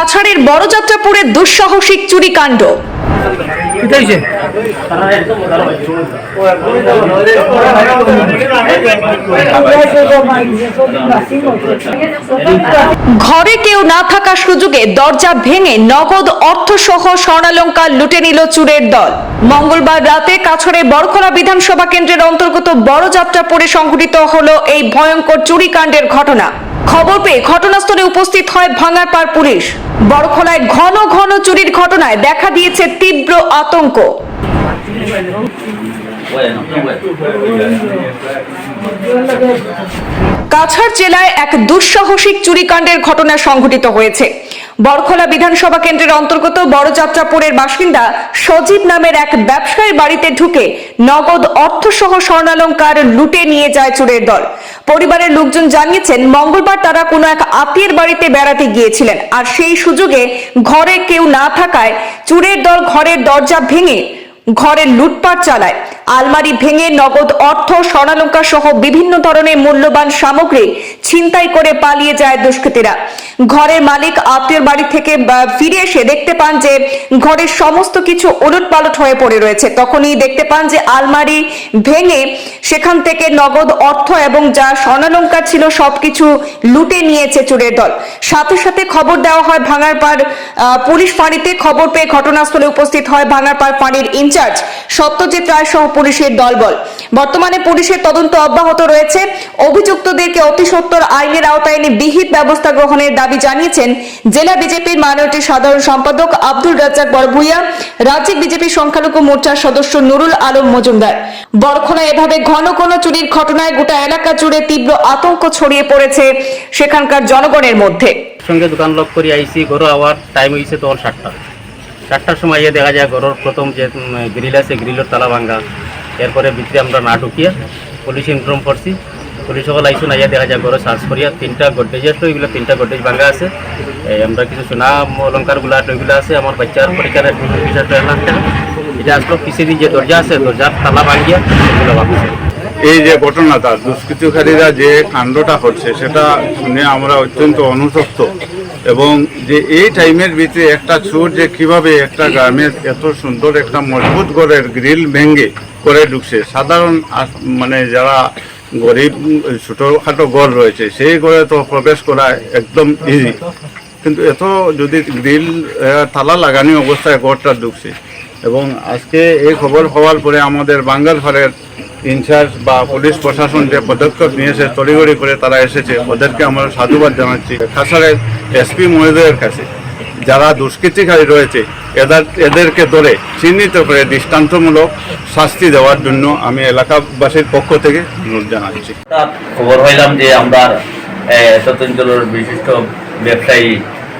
কাছাড়ের বড়যাত্রাপুরে দুঃসাহসিক চুরিকাণ্ড। ঘরে কেউ না থাকার সুযোগে দরজা ভেঙে নগদ অর্থসহ স্বর্ণালঙ্কার লুটে নিল চুরের দল। মঙ্গলবার রাতে কাছড়ে বড়খলা বিধানসভা কেন্দ্রের অন্তর্গত বড়যাত্রাপুরে সংঘটিত হলো এই ভয়ঙ্কর চুরিকাণ্ডের ঘটনা। খবর পেয়ে ঘটনাস্থলে উপস্থিত হয় ভাঙারপাড় পুলিশ। বড়খলায় ঘন ঘন চুরির ঘটনায় দেখা দিয়েছে তীব্র আতঙ্ক। কাছাড় জেলায় এক দুঃসাহসিক চুরিকাণ্ডের ঘটনা সংঘটিত হয়েছে। বরখলা বিধানসভা কেন্দ্রের অন্তর্গত বড়যাত্রাপুরের বাসিন্দা সজীব নামের এক ব্যবসায়ীর বাড়িতে ঢুকে নগদ অর্থসহ স্বর্ণালঙ্কার লুটে নিয়ে যায় চোরের দল। পরিবারের লোকজন জানিয়েছেন, মঙ্গলবার তারা কোনো এক আত্মীয়ের বাড়িতে বেড়াতে গিয়েছিলেন আর সেই সুযোগে ঘরে কেউ না থাকায় চুরের দল ঘরের দরজা ভেঙে ঘরে লুটপাট চালায়। আলমারি ভেঙে নগদ অর্থ, স্বর্ণালঙ্কার সহ বিভিন্ন ধরনের মূল্যবান সামগ্রী ছিনতাই করে পালিয়ে যায় দুষ্কৃতীরা। ঘরের মালিক আত্মীয় বাড়ি থেকে ফিরে এসে দেখতে পান যে ঘরের সমস্ত কিছু উলট পালট হয়ে পড়ে রয়েছে। তখনই দেখতে পান যে আলমারি ভেঙে সেখান থেকে নগদ অর্থ এবং যা স্বর্ণালঙ্কার ছিল সবকিছু লুটে নিয়েছে চোরের দল। সাথে সাথে খবর দেওয়া হয়, ভাঙারপাড় পুলিশ ফাঁড়িতে খবর পেয়ে ঘটনাস্থলে উপস্থিত হয় ভাঙারপাড় ফাঁড়ির ইনচার্জ। সত্যজিৎ রায় সহ পুলিশের দলবল। বর্তমানে পুলিশের তদন্ত অব্যাহত রয়েছে। অভিযুক্তদেরকে অতি সত্বর আইনের আওতায় এনে বিহিত ব্যবস্থা গ্রহণের দাবি জানিয়েছেন জেলা বিজেপির মাইনরিটি সাধারণ সম্পাদক আব্দুল রাজ্জাক বড়ভুইয়া রাজ্যিক বিজেপি সংখ্যালঘু মোর্চার সদস্য নুরুল আলম মজুমদার। বরখলা এভাবে ঘন ঘন চুরির ঘটনায় গোটা এলাকা জুড়ে তীব্র আতঙ্ক ছড়িয়ে পড়েছে সেখানকার জনগণের মধ্যে। সঙ্গে দোকান লক করে আইসি ঘর আওয়ার টাইম হয়েছে তখন সাতটা সাতটার সময় ইয়ে দেখা যায় ঘরের প্রথম যে গ্রিল আছে গ্রিলের তালা ভাঙ্গা এরপরে ভিতরে আমরা না ঢুকিয়া পুলিশ ইনফর্ম করছি পুলিশ সকল আইসুন আইয়া দেখা যায় ঘরে সার্চ করিয়া তিনটা গড্রেজ আসলো এগুলো তিনটা গড্রেজ ভাঙ্গা আছে। আমরা কিছু সোনা অলঙ্কারগুলো ওইগুলো আছে, আমার বাচ্চার পরীক্ষার এটা আসলো পিছিয়ে যে দরজা আছে, দরজার তালা ভাঙ্গিয়া এগুলো ভাঙছে। এই যে ঘটনাটা, দুষ্কৃতকারীরা যে কাণ্ডটা হচ্ছে সেটা শুনে আমরা অত্যন্ত অনুতপ্ত। এবং যে এই টাইমের ভিতরে একটা চোর যে কীভাবে একটা গ্রামের এত সুন্দর একটা মজবুত ঘরের গ্রিল ভেঙে করে ঢুকছে, সাধারণ মানে যারা গরিব, ছোটোখাটো ঘর রয়েছে, সেই ঘরে তো প্রবেশ করা একদম ইজি কিন্তু এত যদি গ্রিল তালা লাগানি অবস্থায় ঘরটা ঢুকছে। এবং আজকে এই খবর হওয়ার পরে আমাদের বাঙ্গালফারের ইনচার্জ বা পুলিশ প্রশাসন যে পদক্ষেপ নিয়েছে, তড়িঘড়ি করে তারা এসেছে। ওদেরকে আমরা সাধুবাদ জানাচ্ছি। কাছাড়ের এসপি মহোদয়ের কাছে, যারা দুষ্কৃতিকারী রয়েছে, এদের এদেরকে ধরে চিহ্নিত করে দৃষ্টান্তমূলক শাস্তি দেওয়ার জন্য আমি এলাকাবাসীর পক্ষ থেকে অনুরোধ জানাচ্ছি। খবর হইলাম যে আমরা ততঞ্চলের বিশিষ্ট ব্যবসায়ী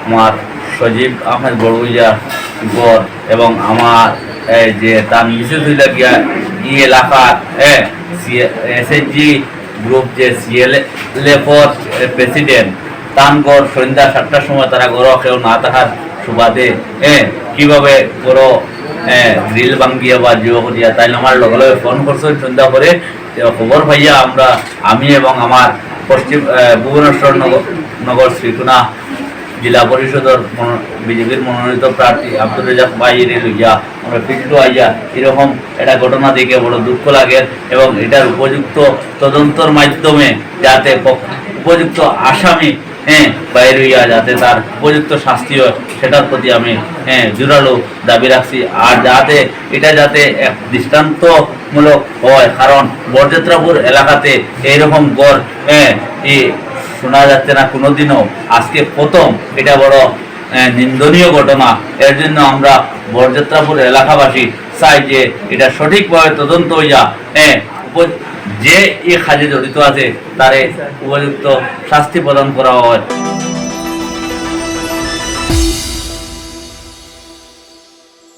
আমার সজীব আহমেদ বড়ুইয়া গড় এবং আমার যে তার মিসেস হইলা গিয়া ই এলাকার এসএসজি গ্রুপ যে সিএলএফর প্রেসিডেন্ট তানগড় সন্ধ্যা সাতটার সময় তারা গড় কেউ না থাকার সুবাদে হ্যাঁ কীভাবে গড় গ্রিল ভাঙ্গিয়া বা জিও করিয়া তাই আমার লগে লগে ফোন করছ, সন্ধ্যা করে খবর পাইয়া আমরা, আমি এবং আমার পশ্চিম ভুবনেশ্বর নগর নগর শ্রীকুনা জেলা পরিষদের বিজেপির মনোনীত প্রার্থী আব্দুল রেজাক ভাইয়ের লইয়া আমরা ফিল্ডু আইয়া এরকম একটা ঘটনা দেখে বড় দুঃখ লাগে এবং এটার উপযুক্ত তদন্তর মাধ্যমে যাতে উপযুক্ত আসামি হ্যাঁ বাইরে হইয়া যাতে তার উপযুক্ত শাস্তি হয়, সেটার প্রতি আমি হ্যাঁ জোরালো দাবি রাখছি। আর যাতে এটা যাতে এক দৃষ্টান্তমূলক হয়, কারণ বরযাত্রাপুর এলাকাতে এইরকম গড় হ্যাঁ শোনা যাচ্ছে না কোনোদিনও। আজকে প্রথম এটা বড় নিন্দনীয় ঘটনা। এর জন্য আমরা বরযাত্রাপুর এলাকাবাসী চাই যে এটা সঠিকভাবে তদন্ত হইয়া হ্যাঁ যে এ কাজে জড়িত আছে, তারে উপযুক্ত শাস্তি প্রদান করা হয়।